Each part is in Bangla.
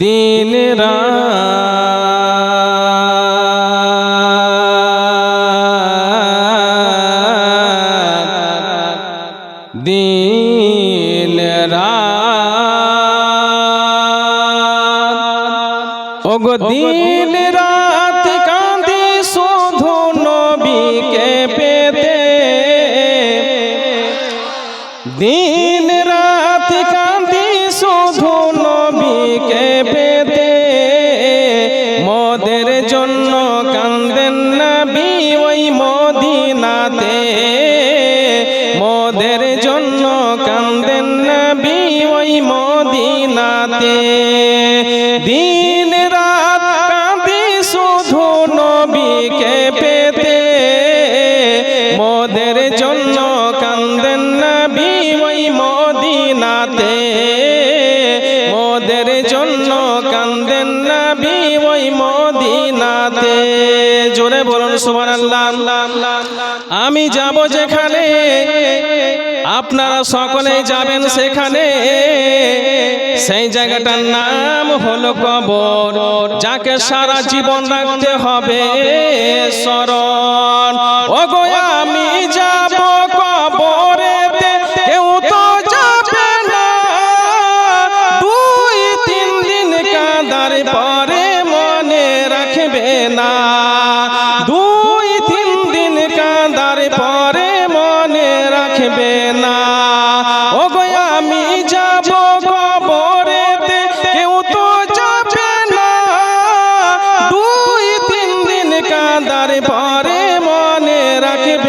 দিন দিন ওগো দিন রাত কাঁদি শুধু নবীকে পেতে। দিন দিন রাত কাঁদি শুধু নবীকে পেতে। মোদের জন্য কান্দেন নবী ওই মদিনাতে। মোদের জন্য কান্দেন নবী ওই মদিনাতে। জোরে বলুন, সুবহানাল্লাহ। আমি যাব যেখানে আপনারা সকলেই যাবেন সেখানে। সেই জায়গাটার নাম হলো কবর। যাকে সারা জীবন রাখতে হবে স্মরণ রাখবে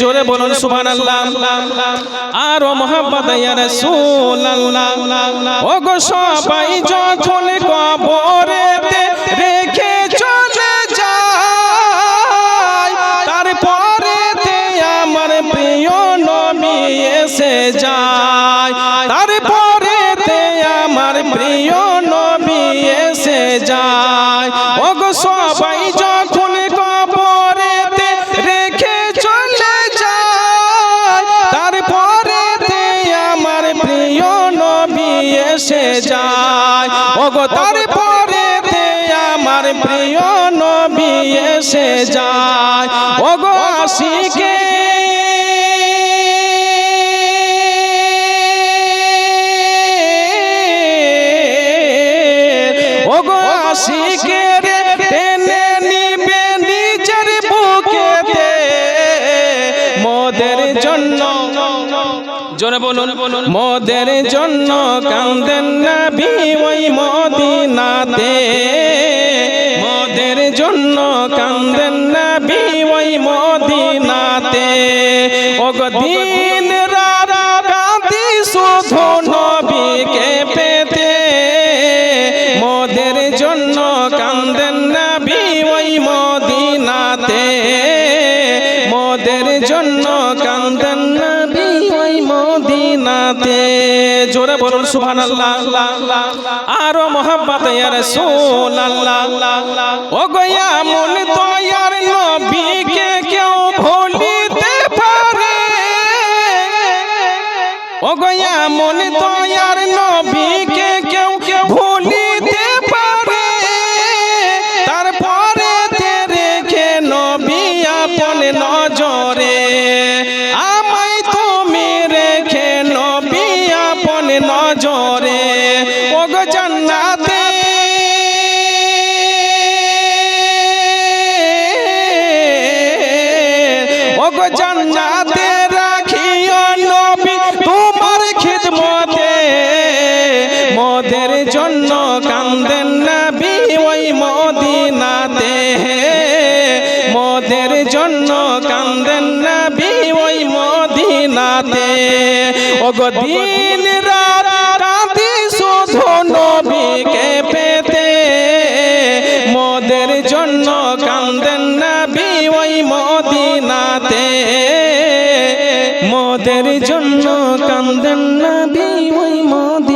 জোরে বলুন সুবহানাল্লাহ। আর ও মোহাম্মদ ইয়া রাসূলুল্লাহ। ও গো সবাই যখন কবরেতে যায়। ও গো আশিকে ও গো আশিকে মোদের জন্য জোরে বলুন। নবী ওই মদিনাতে। দিন রাত শুধু নবীকে পেতে। মোদের জন্য কান্দেন নবী ওই মদিনাতে। মোদের জন্য কান্দেন নবী ওই মদিনাতে। জোরে বলুন, সুবহানাল্লাহ। আরও মোহাম্মত ইয়া রাসূলুল্লাহ। ও গো এমন দয়ার নবীকে কেউ ও মনে তো আর নবীকে কেউ কেউ ভুলিতে পারে। তারপরে তে রেখে নবী আপন নজরে মোদের জন্য কান্দেন নবী ওই মদিনাতে। মোদের জন্য কান্দেন নবী ওই মদিনাতে। ওগো দিন রাত কাঁদি শুধু নবীকে পেতে। মোদের জন্য কান্দেন নবী ওই মদিনাতে। মোদের জন্য কান্দেন নবী ওই মদিনাতে।